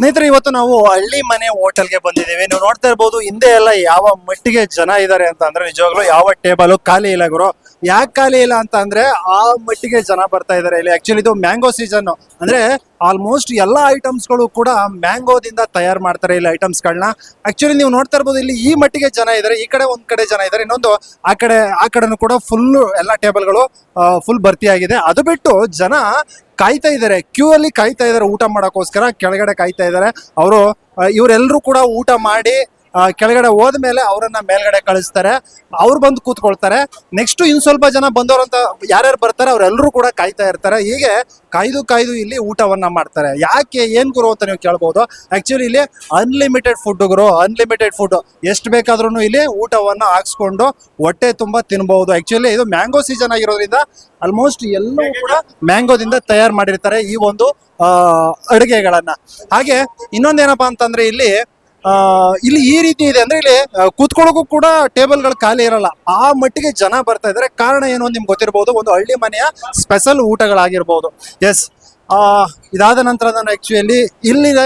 ಸ್ನೇಹಿತರೆ, ಇವತ್ತು ನಾವು ಹಳ್ಳಿ ಮನೆ ಹೋಟೆಲ್ಗೆ ಬಂದಿದ್ದೀವಿ. ನೀವು ನೋಡ್ತಾ ಇರ್ಬೋದು, ಹಿಂದೆ ಎಲ್ಲ ಯಾವ ಮಟ್ಟಿಗೆ ಜನ ಇದ್ದಾರೆ ಅಂತ ಅಂದ್ರೆ ನಿಜವಾಗ್ಲೂ ಯಾವ ಟೇಬಲ್ ಖಾಲಿ ಇಲ್ಲ ಗುರು. ಯಾಕೆ ಖಾಲಿ ಇಲ್ಲ ಅಂತ ಅಂದ್ರೆ ಆ ಮಟ್ಟಿಗೆ ಜನ ಬರ್ತಾ ಇದ್ದಾರೆ ಇಲ್ಲಿ ಆಕ್ಚುಲಿ ಇದು ಮ್ಯಾಂಗೋ ಸೀಸನ್ ಅಂದ್ರೆ ಆಲ್ಮೋಸ್ಟ್ ಎಲ್ಲ ಐಟಮ್ಸ್ಗಳು ಕೂಡ ಮ್ಯಾಂಗೋದಿಂದ ತಯಾರು ಮಾಡ್ತಾರೆ ಇಲ್ಲಿ ಐಟಮ್ಸ್ಗಳನ್ನ ಆಕ್ಚುಲಿ ನೀವು ನೋಡ್ತಾ ಇರ್ಬೋದು, ಇಲ್ಲಿ ಈ ಮಟ್ಟಿಗೆ ಜನ ಇದ್ದಾರೆ ಈ ಕಡೆ ಒಂದ್ ಕಡೆ ಜನ ಇದ್ದಾರೆ ಇನ್ನೊಂದು ಆ ಕಡೆ, ಆ ಕಡೆನೂ ಕೂಡ ಫುಲ್ ಎಲ್ಲ ಟೇಬಲ್ಗಳು ಫುಲ್ ಭರ್ತಿಯಾಗಿದೆ ಅದು ಬಿಟ್ಟು ಜನ ಕಾಯ್ತಾ ಇದ್ದಾರೆ ಕ್ಯೂ ಅಲ್ಲಿ ಕಾಯ್ತಾ ಇದ್ದಾರೆ ಊಟ ಮಾಡೋಕ್ಕೋಸ್ಕರ, ಕೆಳಗಡೆ ಕಾಯ್ತಾ ಇದ್ದಾರೆ ಅವರು ಇವರೆಲ್ಲರೂ ಕೂಡ ಊಟ ಮಾಡಿ ಆ, ಹೋದ ಮೇಲೆ ಅವರನ್ನ ಮೇಲ್ಗಡೆ ಕಳಿಸ್ತಾರೆ. ಅವ್ರು ಬಂದು ಕೂತ್ಕೊಳ್ತಾರೆ. ನೆಕ್ಸ್ಟ್ ಇನ್ ಸ್ವಲ್ಪ ಜನ ಬಂದವರಂತ ಯಾರ್ಯಾರು ಬರ್ತಾರೆ ಅವರೆಲ್ಲರೂ ಕೂಡ ಕಾಯ್ತಾ ಇರ್ತಾರೆ. ಹೀಗೆ ಕಾಯ್ದು ಕಾಯ್ದು ಇಲ್ಲಿ ಊಟವನ್ನ ಮಾಡ್ತಾರೆ. ಯಾಕೆ ಏನ್ ಗುರು ಅಂತ ನೀವು ಕೇಳ್ಬೋದು. ಆಕ್ಚುಲಿ ಇಲ್ಲಿ ಅನ್ಲಿಮಿಟೆಡ್ ಫುಡ್ ಗುರು ಅನ್ಲಿಮಿಟೆಡ್ ಫುಡ್ ಎಷ್ಟು ಬೇಕಾದ್ರೂ ಇಲ್ಲಿ ಊಟವನ್ನ ಹಾಕ್ಸ್ಕೊಂಡು ಹೊಟ್ಟೆ ತುಂಬಾ ತಿನ್ಬಹುದು. ಆಕ್ಚುಲಿ ಇದು ಮ್ಯಾಂಗೋ ಸೀಸನ್ ಆಗಿರೋದ್ರಿಂದ ಆಲ್ಮೋಸ್ಟ್ ಎಲ್ಲವೂ ಕೂಡ ಮ್ಯಾಂಗೋದಿಂದ ತಯಾರು ಮಾಡಿರ್ತಾರೆ ಈ ಒಂದು ಅಡುಗೆಗಳನ್ನ. ಹಾಗೆ ಇನ್ನೊಂದೇನಪ್ಪಾ ಅಂತಂದ್ರೆ ಇಲ್ಲಿ ಇಲ್ಲಿ ಈ ರೀತಿ ಇದೆ ಅಂದ್ರೆ ಇಲ್ಲಿ ಕೂತ್ಕೊಳ್ಳೋಕು ಕೂಡ ಟೇಬಲ್ಗಳು ಖಾಲಿ ಇರಲ್ಲ. ಆ ಮಟ್ಟಿಗೆ ಜನ ಬರ್ತಾ ಇದ್ದಾರೆ. ಕಾರಣ ಏನು ನಿಮ್ಗೆ ಗೊತ್ತಿರಬಹುದು ಒಂದು ಹಳ್ಳಿ ಮನೆಯ ಸ್ಪೆಷಲ್ ಊಟಗಳಾಗಿರ್ಬೋದು. ಎಸ್ ಆ, ಇದಾದ ನಂತರ ನಾನು ಆಕ್ಚುಲಿ ಇಲ್ಲೇನು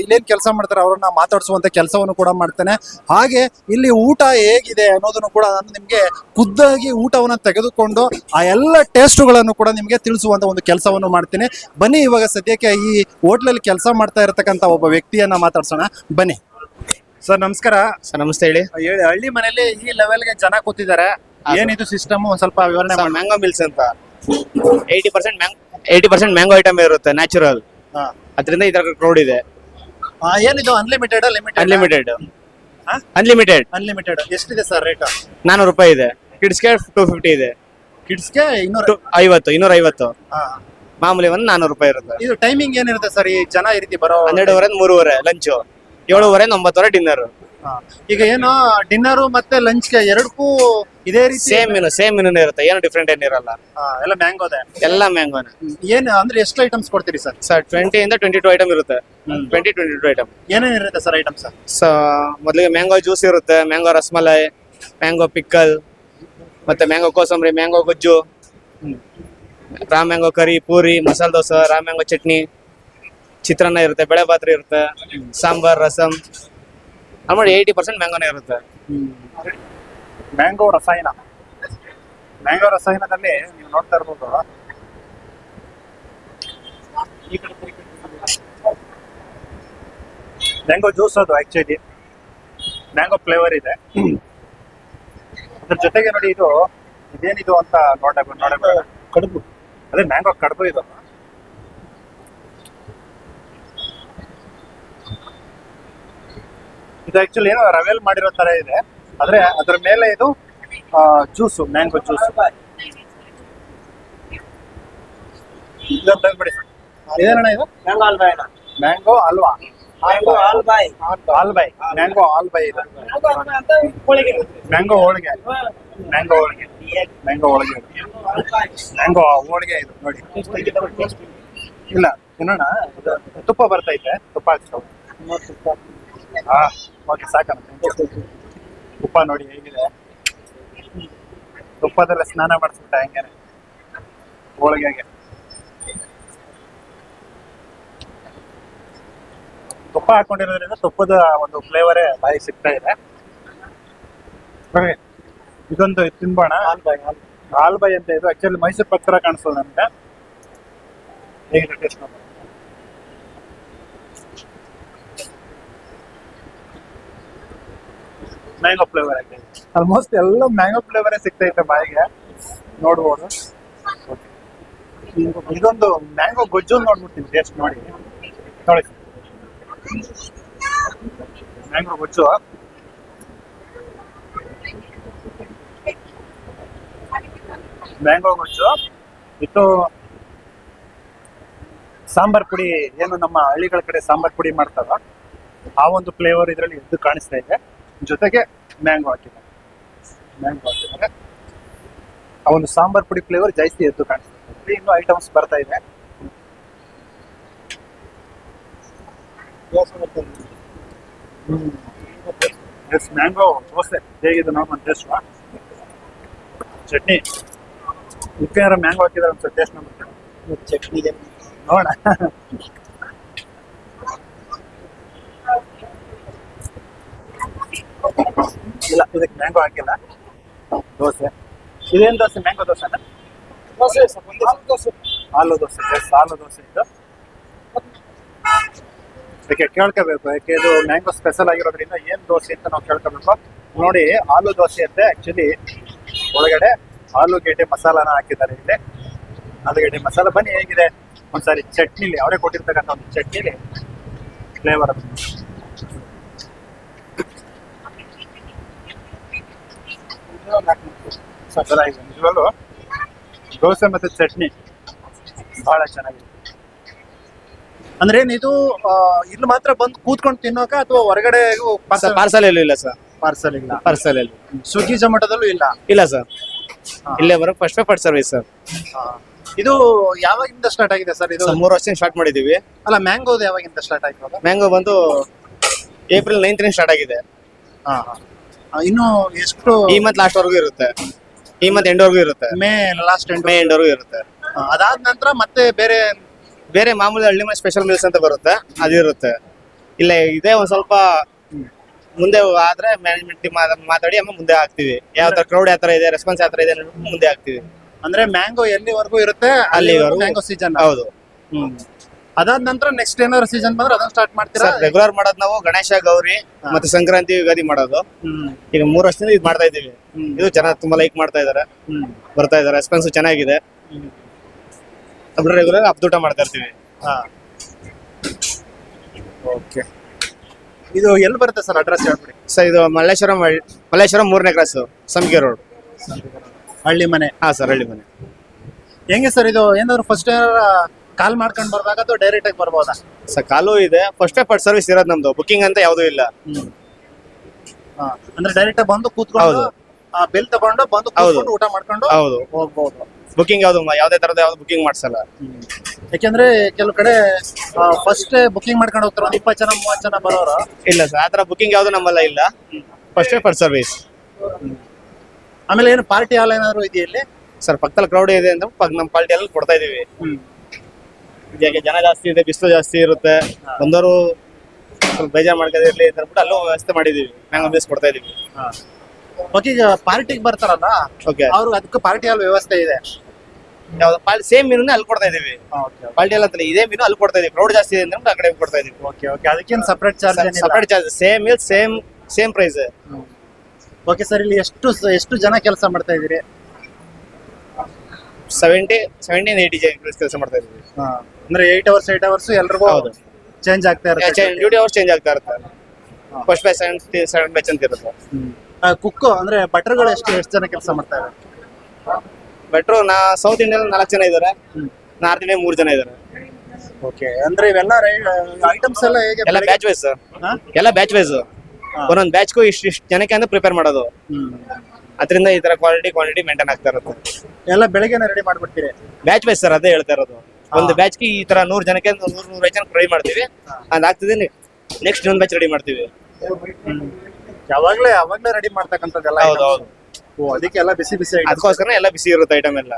ಇಲ್ಲೇನ್ ಕೆಲಸ ಮಾಡ್ತಾರೆ ಅವ್ರನ್ನ ಮಾತಾಡಿಸುವಂತ ಕೆಲಸವನ್ನು ಕೂಡ ಮಾಡ್ತೇನೆ. ಹಾಗೆ ಇಲ್ಲಿ ಊಟ ಹೇಗಿದೆ ಅನ್ನೋದನ್ನು ಕೂಡ ನಾನು ನಿಮ್ಗೆ ಖುದ್ದಾಗಿ ಊಟವನ್ನು ತೆಗೆದುಕೊಂಡು ಆ ಎಲ್ಲ ಟೇಸ್ಟ್ಗಳನ್ನು ಕೂಡ ನಿಮ್ಗೆ ತಿಳಿಸುವಂತ ಒಂದು ಕೆಲಸವನ್ನು ಮಾಡ್ತೀನಿ. ಬನ್ನಿ ಇವಾಗ ಸದ್ಯಕ್ಕೆ ಈ ಹೋಟ್ಲಲ್ಲಿ ಕೆಲಸ ಮಾಡ್ತಾ ಇರತಕ್ಕಂಥ ಒಬ್ಬ ವ್ಯಕ್ತಿಯನ್ನ ಮಾತಾಡ್ಸೋಣ. ಬನ್ನಿ. ಸರ್ ನಮಸ್ಕಾರ. ಸರ್ ನಮಸ್ತೆ ಹೇಳಿ. ಹೇಳಿ ಹಳ್ಳಿ ಮನೆಯಲ್ಲಿ ಈ ಲೆವೆಲ್ಗೆ ಜನ ಕೂತಿದ್ದಾರೆ. ಏನಿದು ಸಿಸ್ಟಮ್ ಒಂದ್ ಸ್ವಲ್ಪ ವಿವರಣೆ ಮಾಡಿ. ಮ್ಯಾಂಗೋ ಮಿಲ್ಸ್ ಅಂತ. Eighty percent mango eighty percent mango item ಇರುತ್ತೆ ನ್ಯಾಚುರಲ್. ಅದರಿಂದ ತರ ಕ್ರೌಡ್ ಇದೆ. ಆ, ಏನಿದು? Unlimited limited unlimited? Unlimited unlimited ಎಷ್ಟಿದೆ ಸರ್ ರೇಟ್ ನಾನೂರು ರೂಪಾಯಿ ಇದೆ. ಕಿಡ್ಸ್ಗೆ ಟೂ ಫಿಫ್ಟಿ ಇದೆ. ಕಿಡ್ಸ್ಗೆ ಇನ್ನೂರ ಐವತ್ತು ಇನ್ನೂರ ಐವತ್ತು. ಹಾ. ಮಾಮೂಲಿ ಒಂದು ನಾನೂರು ರೂಪಾಯಿ ಇರುತ್ತೆ. ಇದು ಟೈಮಿಂಗ್ ಏನಿರುತ್ತೆ ಸರ್ ಈ ಜನ ಈ ರೀತಿ ಬರೋ ಹನ್ನೆರಡುವರೆ ಮೂರುವರೆ ಲಂಚು ಏಳುವರೆ ಒಂಬತ್ತುವರೆ ಡಿನ್ನರ್. ಈಗ ಏನು ಡಿನ್ನರ್ ಮತ್ತೆ ಲಂಚ್ಗೆ ಎರಡಕ್ಕೂ ಇದೇ ರೀತಿ ಸೇಮ್ ಮೆನು ಸೇಮ್ ಮೆನು ಇರುತ್ತೆ. ಏನು ಡಿಫ್ರೆಂಟ್ ಏನಿರಲ್ಲ ಇರಲ್ಲ. ಎಲ್ಲ ಮ್ಯಾಂಗೋದೆ? ಎಲ್ಲ ಮ್ಯಾಂಗೋನೇ. ಏನು ಅಂದ್ರೆ ಎಷ್ಟು ಐಟಮ್ಸ್ ಕೊಡ್ತೀರಿ ಸರ್? ಸರ್ ಟ್ವೆಂಟಿ ಇಂದ ಟ್ವೆಂಟಿ ಟು ಐಟಮ್ ಇರುತ್ತೆ. ಟ್ವೆಂಟಿ ಟ್ವೆಂಟಿ ಟು ಐಟಮ್ ಏನೇನ್ ಇರುತ್ತೆ ಸರ್ ಐಟಮ್ಸ್ ಸೊ ಮೊದಲಿಗೆ ಮ್ಯಾಂಗೋ ಜ್ಯೂಸ್ ಇರುತ್ತೆ ಮ್ಯಾಂಗೋ ರಸಮಲೈ ಮ್ಯಾಂಗೋ ಪಿಕ್ಕಲ್ ಮತ್ತೆ ಮ್ಯಾಂಗೋ ಕೋಸಂಬರಿ ಮ್ಯಾಂಗೋ ಗೊಜ್ಜು raw mango curry puri masala dosa raw mango chutney. ಚಿತ್ರಾನ್ನ ಇರುತ್ತೆ ಬೆಳೆ ಪಾತ್ರೆ ಇರುತ್ತೆ ಸಾಂಬಾರ್ ರಸಂ. ಆಮೇಲೆ ಏಯ್ಟಿ ಪರ್ಸೆಂಟ್ ಮ್ಯಾಂಗೋನೇ ಇರುತ್ತೆ. ಮ್ಯಾಂಗೋ ರಸಾಯನ. ಮ್ಯಾಂಗೋ ರಸಾಯನದಲ್ಲಿ ನೀವು ನೋಡ್ತಾ ಇರ್ಬೋದು. ಮ್ಯಾಂಗೋ ಜ್ಯೂಸ್ ಅದು ಆಕ್ಚುಲಿ ಮ್ಯಾಂಗೋ ಫ್ಲೇವರ್ ಇದೆ. ಅದ್ರ ಜೊತೆಗೆ ನೋಡಿ ಇದು ಇದೇನಿದು ಅಂತ ನೋಡಬೇಕು ನೋಡಬೇಕು ಕಡುಬು. ಅದೇ ಮ್ಯಾಂಗೋ ಕಡುಬು ಇದು. ಇದು ಆಕ್ಚುಲಿ ಏನೋ ರವೆಲ್ ಮಾಡಿರೋ ತರ ಇದೆ. ಆದ್ರೆ ಅದ್ರ ಮೇಲೆ ಇದು ಜ್ಯೂಸು ಮ್ಯಾಂಗೋ ಜ್ಯೂಸ್ ಬಿಡಿ ಇದೇನಣ್ಣ ಇದು? ಮ್ಯಾಂಗೋ ಅಲ್ವಾ ಮ್ಯಾಂಗೋ ಆಲ್ಬೈ ಮ್ಯಾಂಗೋ ಆಲ್ಬೈ ಇದು. Mango holige mango holige. Mango holige. Mango holige. ಇದು ನೋಡಿ. ಇಲ್ಲ ತಿನ್ನೋಣ. ತುಪ್ಪ ಬರ್ತೈತೆ. ತುಪ್ಪ ಹಾಕ್ಸ್ಕೊ. ಹಾ ಓಕೆ ಸಾಕಣ್ಣ ಉಪ್ಪ ತುಪ್ಪ ನೋಡಿ ಹೇಗಿದೆ. ತುಪ್ಪದಲ್ಲೇ ಸ್ನಾನ ಮಾಡಿಸ್ಬಿಟ್ಟ ಹೆಂಗೇನೆ? ಹೋಳಿಗೆಗೆ. ತುಪ್ಪ ಹಾಕೊಂಡಿರೋದ್ರಿಂದ ತುಪ್ಪದ ಒಂದು ಫ್ಲೇವರೇ ಬಾಯಿ ಸಿಗ್ತಾ ಇದೆ. ಇದೊಂದು ತಿನ್ಬೋಣ. ಹಾಲ್ಬಾಯಿ ಅಂತ ಇದು ಆಕ್ಚುಲಿ ಮೈಸೂರು ಪತ್ರ ಕಾಣಿಸ್ತದೆ ನಮ್ಗೆ. ಹೇಗಿದೆ ಟೇಸ್ಟ್ ನೋಡಿ ಮ್ಯಾಂಗೋ ಫ್ಲೇವರ್ ಆಗಿದೆ. ಆಲ್ಮೋಸ್ಟ್ ಎಲ್ಲ ಮ್ಯಾಂಗೋ ಫ್ಲೇವರೇ ಸಿಗ್ತೈತೆ ಬಾಯಿಗೆ. ನೋಡ್ಬೋದು. ಇದೊಂದು ಮ್ಯಾಂಗೋ ಗೊಜ್ಜು ನೋಡ್ಬಿಡ್ತೀನಿ ಟೇಸ್ಟ್ ನೋಡಿ. ನೋಡಿ. ಮ್ಯಾಂಗೋ ಗೊಜ್ಜು. ಮ್ಯಾಂಗೋ ಗೊಜ್ಜು. ಇದು ಸಾಂಬಾರ್ ಪುಡಿ ಏನು ನಮ್ಮ ಹಳ್ಳಿಗಳ ಕಡೆ ಸಾಂಬಾರ್ ಪುಡಿ ಮಾಡ್ತಾರ. ಆ ಒಂದು ಫ್ಲೇವರ್ ಇದರಲ್ಲಿ ಎದ್ದು ಕಾಣಿಸ್ತಾ ಇದೆ. ಜೊತೆಗೆ ಮ್ಯಾಂಗೋ ಹಾಕಿದ್ದಾರೆ. ಮ್ಯಾಂಗೋ ಹಾಕಿದ್ದಾರೆ. ಆ ಒಂದು ಸಾಂಬಾರ್ ಪುಡಿ ಫ್ಲೇವರ್ ಜಾಸ್ತಿ ಎದ್ದು ಕಾಣಿಸ್ತದೆ ಇನ್ನೂ ಐಟಮ್ಸ್ ಬರ್ತಾ ಇದೆ. Yes mango dosa. ಹೇಗಿದೆ ನೋಡೋಣ ಟೇಸ್ಟ್ ಚಟ್ನಿ. ಉಪ್ಪೇನಾರ ಮ್ಯಾಂಗೋ ಹಾಕಿದ್ರೆ ಒಂದು ಟೇಸ್ಟ್ ನಮ್ಮ ಚಟ್ನಿ ನೋಡೋಣ. ಇಲ್ಲ ಇದಕ್ಕೆ ಮ್ಯಾಂಗೋ ಹಾಕಿಲ್ಲ. ದೋಸೆ. ಇದೇನ್ ದೋಸೆ? ಮ್ಯಾಂಗೋ ದೋಸೆ ದೋಸೆ. ಸರ್, ಒಂದೇ ದೋಸೆ. ಆಲೂ ದೋಸೆ ಆಲೂ ದೋಸೆ ಇದು. ಅದಕ್ಕೆ ಕೇಳ್ಕೋಬೇಕು. ಯಾಕೆ ಇದು ಮ್ಯಾಂಗೋ ಸ್ಪೆಷಲ್ ಆಗಿರೋದ್ರಿಂದ ಏನ್ ದೋಸೆ ಅಂತ ನಾವು ಕೇಳ್ಕೋಬೇಕು. ನೋಡಿ ಆಲೂ ದೋಸೆ ಅಂತೆ ಆಕ್ಚುಲಿ ಒಳಗಡೆ ಆಲೂಗೆಡ್ಡೆ ಮಸಾಲಾನ ಹಾಕಿದ್ದಾರೆ ಇಲ್ಲಿ. ಆಲೂಗೆಡ್ಡೆ ಮಸಾಲ ಬನ್ನಿ ಹೇಗಿದೆ? ಒಂದ್ಸಾರಿ ಚಟ್ನಿಲಿ ಅವರೇ ಕೊಟ್ಟಿರ್ತಕ್ಕಂಥ ಒಂದು ಚಟ್ನಿಲಿ ಫ್ಲೇವರ್ ನಿಜವಾಗ್ಲೂ ದೋಸೆ ಮತ್ತೆ ಚಟ್ನಿ. ಬಹಳ ಚೆನ್ನಾಗಿದೆ. ಅಂದ್ರೆ ಏನ್ ಇದು ಇಲ್ಲಿ ಮಾತ್ರ ಬಂದು ಕೂತ್ಕೊಂಡು ತಿನ್ನೋಕ ಅಥವಾ ಹೊರಗಡೆ ಪಾರ್ಸಲ್? ಎಲ್ಲೂ ಇಲ್ಲ ಸರ್. ಪಾರ್ಸಲ್ ಇಲ್ಲ. ಪಾರ್ಸಲ್ ಎಲ್ಲ ಸ್ವಿಗ್ಗಿ ಜೊಮ್ಯಾಟೋದಲ್ಲೂ ಇಲ್ಲ? ಇಲ್ಲ ಸರ್. ಇಲ್ಲೇ ಬರೋ ಫಸ್ಟ್ ಫಸ್ಟ್ ಸರ್ವಿಸ್ ಸರ್. ಇದು ಯಾವಾಗಿಂದ ಸ್ಟಾರ್ಟ್ ಆಗಿದೆ ಸರ್ ಇದು? ಮೂರು ವರ್ಷದಿಂದ ಸ್ಟಾರ್ಟ್ ಮಾಡಿದೀವಿ. ಅಲ್ಲ ಮ್ಯಾಂಗೋದು ಯಾವಾಗಿಂದ ಸ್ಟಾರ್ಟ್ ಆಗಿದೆ ಮ್ಯಾಂಗೋ ಬಂದು ಏಪ್ರಿಲ್ ನೈನ್ತ್ ಸ್ಟಾರ್ಟ್ ಆಗಿದೆ. ಹಾ. ಇನ್ನು ಎಷ್ಟು ಈ ಮಂತ್ ಲಾಸ್ಟ್ ವರೆಗೂ ಇರುತ್ತೆ. ಈ ಮಂತ್ ಎಂಡ್ ವರೆಗೂ ಇರುತ್ತೆ. May last end May end ವರೆಗೂ ಇರುತ್ತೆ ಅದಾದ ನಂತರ ಮತ್ತೆ ಬೇರೆ ಬೇರೆ ಮಾಮೂಲಿ ಹಳ್ಳಿ ಮನೆ ಸ್ಪೆಷಲ್ ಮೀಲ್ಸ್ ಅಂತ ಬರುತ್ತೆ. ಅದು ಇರುತ್ತೆ. ಇಲ್ಲ ಇದೇ ಒಂದ್ ಸ್ವಲ್ಪ ಮುಂದೆ ಆದ್ರೆ ಮ್ಯಾನೇಜ್ಮೆಂಟ್ ಟೀಮ್ ಮಾತಾಡಿ ಅಮ್ಮ ಮುಂದೆ ಹಾಕ್ತಿವಿ. ಯಾವ ತರ ಕ್ರೌಡ್ ಯಾವ ತರ ಇದೆ ರೆಸ್ಪಾನ್ಸ್ ಯಾವ ತರ ಇದೆ ಮುಂದೆ ಹಾಕ್ತಿವಿ. ಅಂದ್ರೆ ಮ್ಯಾಂಗೋ ಎಲ್ಲಿವರೆಗೂ ಇರುತ್ತೆ? ಅಲ್ಲಿವರೆಗೂ ಮ್ಯಾಂಗೋ ಸೀಸನ್ ಹೌದು. ಹ್ಮ್. ಅದಾದ ನಂತರ ನೆಕ್ಸ್ಟ್ ಏನಾದ್ರು ಸೀಸನ್ ಬಂದ್ರೆ ಅದನ್ನ ಸ್ಟಾರ್ಟ್ ಮಾಡ್ತೀರಾ? ಸರ್ ರೆಗ್ಯುಲರ್ ಮಾಡೋದು ನಾವು ಗಣೇಶ ಗೌರಿ ಮತ್ತೆ ಸಂಕ್ರಾಂತಿ ಯುಗಾದಿ ಮಾಡೋದು. ಈಗ ಮೂರು ವರ್ಷದಿಂದ ಇದು ಮಾಡ್ತಾ ಇದೀವಿ ಹ್ಮ್. ಇದು ಚೆನ್ನಾಗಿ ತುಂಬಾ ಲೈಕ್ ಮಾಡ್ತಾ ಇದಾರೆ. ಹ್ಮ್. ಬರ್ತಾ ಇದಾರೆ. ರೆಸ್ಪಾನ್ಸ್ ಚೆನ್ನಾಗಿದೆ. ರೆಗ್ಯುಲರ್ ಅಪ್ದೂಟ ಮಾಡ್ತಾ ಇರ್ತೀವಿ. ಹಾ. ಓಕೆ ಇದು ಎಲ್ಲಿ ಬರುತ್ತೆ ಸರ್ ಅಡ್ರೆಸ್ ಹೇಳ್ಬಿಡಿ? ಸರ್ ಇದು ಮಲ್ಲೇಶ್ವರಂ ಮಲ್ಲೇಶ್ವರಂ ಮೂರನೇ ಕ್ರಾಸ್ ಸಂಗೇ ರೋಡ್ ಹಳ್ಳಿ ಮನೆ. ಹಾ ಸರ್ ಹಳ್ಳಿ ಮನೆ. ಹೆಂಗೆ ಸರ್ ಇದು? ಏನಾದ್ರು ಫಸ್ಟ್ ಕಾಲ್ ಮಾಡ್ಕೊಂಡು ಬರ್ಬೇಕಾ ಅಥವಾ ಡೈರೆಕ್ಟ್ ಆಗಿ ಬರ್ಬೋದಾ? ಸರ್ ಕಾಲು ಇದೆ. ಫಸ್ಟ್ ಫಸ್ಟ್ ಸರ್ವಿಸ್ ಇರೋದು ನಮ್ದು. ಬುಕಿಂಗ್ ಅಂತ ಯಾವುದೂ ಇಲ್ಲ. ಹಾ. ಅಂದ್ರೆ ಡೈರೆಕ್ಟ್ ಆಗಿ ಬಂದು ಕೂತ್ಕೊಂಡು ಹೌದು. ಬಿಲ್ ತಗೊಂಡು ಬಂದು ಕೂತ್ಕೊಂಡು ಊಟ ಮಾಡ್ಕೊಂಡು ಹೌದು. ಹೋಗ್ಬೋದು. ಬುಕಿಂಗ್ ಯಾವ್ದು ಯಾವುದೇ ತರದ ಯಾವ್ದು ಬುಕಿಂಗ್ ಮಾಡ್ಸಲ್ಲ. ಯಾಕೆಂದ್ರೆ ಕೆಲವು ಕಡೆ ಫಸ್ಟ್ ಬುಕಿಂಗ್ ಮಾಡ್ಕೊಂಡು ಹೋಗ್ತಾರೆ. ಒಂದು ಇಪ್ಪತ್ತು ಜನ ಮೂವತ್ತು ಜನ ಬರೋರು. ಇಲ್ಲ ಸರ್ ಆತರ ಬುಕಿಂಗ್ ಯಾವ್ದು ನಮ್ಮಲ್ಲ ಇಲ್ಲ. ಫಸ್ಟ್ ಫಸ್ಟ್ ಸರ್ವಿಸ್ ಆಮೇಲೆ ಏನು ಪಾರ್ಟಿ ಹಾಲ್ ಏನಾದ್ರು ಇದೆಯಾ ಇಲ್ಲಿ? ಸರ್ ಪಕ್ಕದಲ್ಲಿ ಕ್ರೌಡ್ ಇದೆ ಅಂತ ಪಕ್ಕ ನಮ್ಮ ಪಾರ್ಟಿ ಹಾಲ್ ಕೊಡ್ತಾ ಇದೀವಿ ಈಗ ಜನ ಜಾಸ್ತಿ ಇದೆ ಬಿಸಿಲು ಜಾಸ್ತಿ ಇರುತ್ತೆ. ಬಂದವರು ಸ್ವಲ್ಪ ಬೇಜಾರು ಇರಲಿ ಅಂತ ಅಂದ್ಬಿಟ್ಟು ಅಲ್ಲೂ ವ್ಯವಸ್ಥೆ ಮಾಡಿದೀವಿ. ನಾನು ಅಂಬೇಸ್ ಕೊಡ್ತಾ ಇದೀವಿ. ಓಕೆ ಈಗ ಪಾರ್ಟಿಗೆ ಬರ್ತಾರಲ್ಲ ಓಕೆ ಅದಕ್ಕೆ ಪಾರ್ಟಿ ಅಲ್ಲಿ ವ್ಯವಸ್ಥೆ ಇದೆ. ಸೇಮ್ ಮೀನು ಅಲ್ಲಿ ಕೊಡ್ತಾ ಇದೀವಿ. ಪಾರ್ಟಿ ಎಲ್ಲ ಅಂತಲ್ಲ ಇದೇ ಮೀನು ಅಲ್ಲಿ ಕೊಡ್ತಾ ಇದೀವಿ. ಕ್ರೌಡ್ ಜಾಸ್ತಿ ಇದೆ ಅಂದ್ರೆ ಆ ಕಡೆ ಕೊಡ್ತಾ ಇದೀವಿ. ಓಕೆ ಓಕೆ ಅದಕ್ಕೇನು separate charge separate charge same meal same same price okay sir ಇಲ್ಲಿ ಎಷ್ಟು ಎಷ್ಟು ಜನ ಕೆಲಸ ಮಾಡ್ತಾ ಇದ್ದೀರಿ? ಸೆವೆಂಟಿ ಸೆವೆಂಟೀನ್ ಏಯ್ಟಿ ಕೆಲಸ ಮಾಡ್ತಾ ಇದೀವಿ. ಅಂದ್ರೆ ಏಟ್ ಅವರ್ಸ್ ಏಟ್ ಅವರ್ಸ್ ಎಲ್ರಿಗೂ ಹೌದು. ಚೇಂಜ್ ಆಗ್ತಾ ಇರುತ್ತೆ. ಡ್ಯೂಟಿ ಅವರ್ಸ್ ಚೇಂಜ್ ಆಗ್ತಾ ಇರುತ್ತೆ. First by seven seven batch ಅಂತ ಇರುತ್ತೆ. ಕುಕ್ ಅಂದ್ರೆ ಬಟರ್ಗಳು ಎಷ್ಟು ಎಷ್ಟು ಜನ ಕೆಲಸ ಮಾಡ್ತಾ ಇದ್ದಾರೆ ಬೆಟ್ರು ನಾ ಸೌತ್ ಇಂಡಿಯನ್ ನಾಲ್ಕು ಜನ ಇದ್ದಾರೆ ನಾರ್ತ್ ಇಂಡಿಯಾ ಮೂರು ಜನ ಇದ್ದಾರೆ ಓಕೆ ಅಂದ್ರೆ ಇವೆಲ್ಲ ಐಟಮ್ಸ್ ಎಲ್ಲ ಹೇಗೆ ಎಲ್ಲ ಬ್ಯಾಚ್ ವೈಸ್? ಎಲ್ಲ ಬ್ಯಾಚ್ ವೈಸ್ ಒಂದೊಂದು ಬ್ಯಾಚ್ಗೂ ಇಷ್ಟು ಇಷ್ಟು ಜನಕ್ಕೆ ಅಂದ್ರೆ ಪ್ರಿಪೇರ್ ಮಾಡೋದು. ಅದರಿಂದ ಈ ತರ ಕ್ವಾಲಿಟಿ ಕ್ವಾಂಟಿಟಿ ಮೇಂಟೈನ್ ಆಗ್ತಾ ಇರುತ್ತೆ. ಎಲ್ಲ ಬೆಳಗ್ಗೆನೇ ರೆಡಿ ಮಾಡ್ಬಿಡ್ತೀರಿ? ಬ್ಯಾಚ್ ವೈಸ್ ಸರ್ ಅದೇ ಹೇಳ್ತಾ ಇರೋದು. ಒಂದು ಬ್ಯಾಚ್ಗೆ ಈ ತರ ನೂರ್ ಜನಕ್ಕೆ ನೂರ್ ನೂರ್ ಐದು ಜನ ರೆಡಿ ಮಾಡ್ತೀವಿ. ಅದಾಗ್ತದೆ ನೆಕ್ಸ್ಟ್ ಇನ್ನೊಂದು ಬ್ಯಾಚ್ ರೆಡಿ ಮಾಡ್ತೀವಿ. ಯಾವಾಗ್ಲೇ ಯಾವಾಗ್ಲೇ ರೆಡಿ ಮಾಡ್ತಕ್ಕಂಥದ್ದೆಲ್ಲ ಹೌದು. ಹೌದು. ಓ ಅದಕ್ಕೆಲ್ಲ ಬಿಸಿ ಬಿಸಿ. ಅದಕ್ಕೋಸ್ಕರ ಎಲ್ಲ ಬಿಸಿ ಇರುತ್ತೆ ಐಟಮ್ ಎಲ್ಲ.